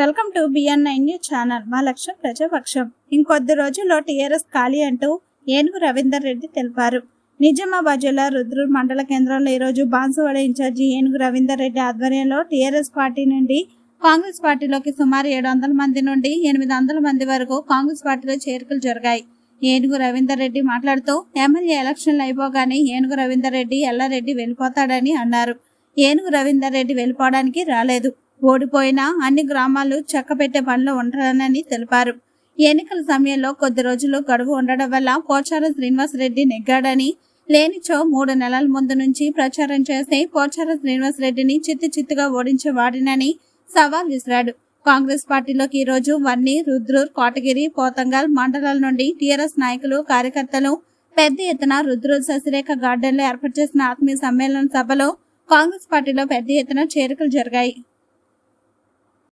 Welcome to BN nine news channel. మా లక్ష్యం ప్రజాపక్షం. ఇంకొద్ది రోజుల్లో టీఆర్ఎస్ ఖాళీ అంటూ ఏనుగు రవీందర్ రెడ్డి తెలిపారు. నిజామాబాద్ జిల్లా రుద్రూర్ మండల కేంద్రంలో ఈరోజు బాన్సువాడ ఇన్ఛార్జి ఏనుగు రవీందర్ రెడ్డి ఆధ్వర్యంలో టీఆర్ఎస్ పార్టీ నుండి కాంగ్రెస్ పార్టీలోకి సుమారు ఏడు వందల మంది నుండి ఎనిమిది వందల మంది వరకు కాంగ్రెస్ పార్టీలో చేరికలు జరిగాయి. ఏనుగు రవీందర్ రెడ్డి మాట్లాడుతూ ఎమ్మెల్యే ఎలక్షన్లు అయిపోగానే ఏనుగు రవీందర్ రెడ్డి ఎల్లారెడ్డి వెళ్ళిపోతాడని అన్నారు. ఏనుగు రవీందర్ రెడ్డి వెళ్ళిపోవడానికి రాలేదు. ఓడిపోయినా అన్ని గ్రామాలు చక్కబెట్టే పనిలో ఉంటారని తెలిపారు. ఎన్నికల సమయంలో కొద్ది రోజులు గడువు ఉండడం వల్ల పోచారం శ్రీనివాసరెడ్డి నెగ్గాడని లేనిచో మూడు నెలల ముందు నుంచి ప్రచారం చేస్తే పోచారం శ్రీనివాసరెడ్డిని చిత్తు చిత్తుగా ఓడించే వాడినని సవాల్ విసిరాడు. కాంగ్రెస్ పార్టీలోకి ఈ రోజు వన్ని రుద్రూర్ కోటగిరి పోతంగల్ మండలాల నుండి టీఆర్ఎస్ నాయకులు కార్యకర్తలు పెద్ద ఎత్తున రుద్రూర్ శశిరేఖ గార్డెన్లో ఏర్పాటు చేసిన ఆత్మీయ సమ్మేళన సభలో కాంగ్రెస్ పార్టీలో పెద్ద ఎత్తున చేరికలు జరిగాయి.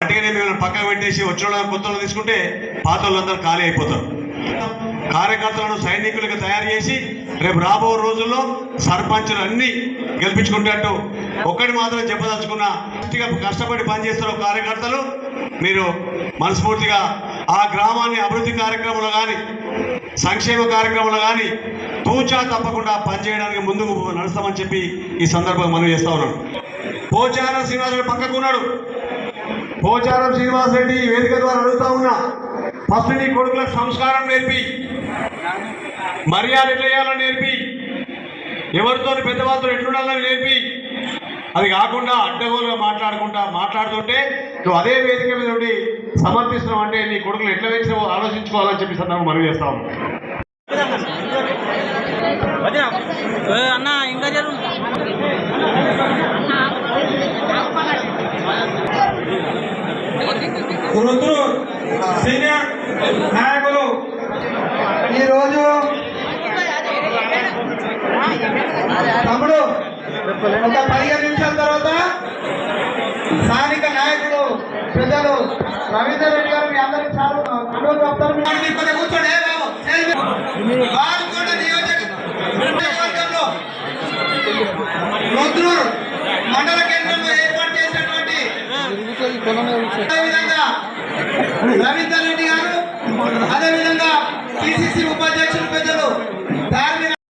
అటుకనే మిమ్మల్ని పక్కకు పెట్టేసి వచ్చిన వాళ్ళని తీసుకుంటే పాత వాళ్ళందరూ ఖాళీ అయిపోతారు. కార్యకర్తలను సైనికులకు తయారు చేసి రేపు రాబో రోజుల్లో సర్పంచులు అన్ని గెలిపించుకునేట్టు ఒక్కటి మాత్రం చెప్పదలుచుకున్న కష్టపడి పనిచేస్తున్న కార్యకర్తలు మీరు మనస్ఫూర్తిగా ఆ గ్రామాన్ని అభివృద్ధి కార్యక్రమంలో కానీ సంక్షేమ కార్యక్రమంలో కానీ తూచా తప్పకుండా పనిచేయడానికి ముందుకు నడుస్తామని చెప్పి ఈ సందర్భంగా మనం చేస్తా ఉన్నాం పోచారం శ్రీనివాసరెడ్డి పక్కకున్నాడు పోచారం శ్రీనివాస్ రెడ్డి ఈ వేదిక ద్వారా అడుగుతా ఉన్నా ఫస్ట్ నీ కొడుకులకు సంస్కారం నేర్పి మర్యాద ఎట్లా నేర్పి ఎవరితో పెద్దవాళ్ళతో ఎట్లుండాలని నేర్పి. అది కాకుండా అడ్డగోలుగా మాట్లాడుకుంటా మాట్లాడుతుంటే నువ్వు అదే వేదిక మీద ఉండి సమర్పిస్తున్నావు అంటే నీ కొడుకులు ఎట్లా వేసినావో ఆలోచించుకోవాలని చెప్పి సందర్భం మనం చేస్తాము అన్నా అన్న ఇంకా వృద్ధులు సీనియర్ నాయకులు. ఈరోజు తమ్ముడు ఒక పదిహేను నిమిషాల తర్వాత స్థానిక నాయకుడు పెద్దలు రవీందర్ రెడ్డి గారు మీ అందరికి చాలా కూర్చోండి. అదేవిధంగా పిసిసి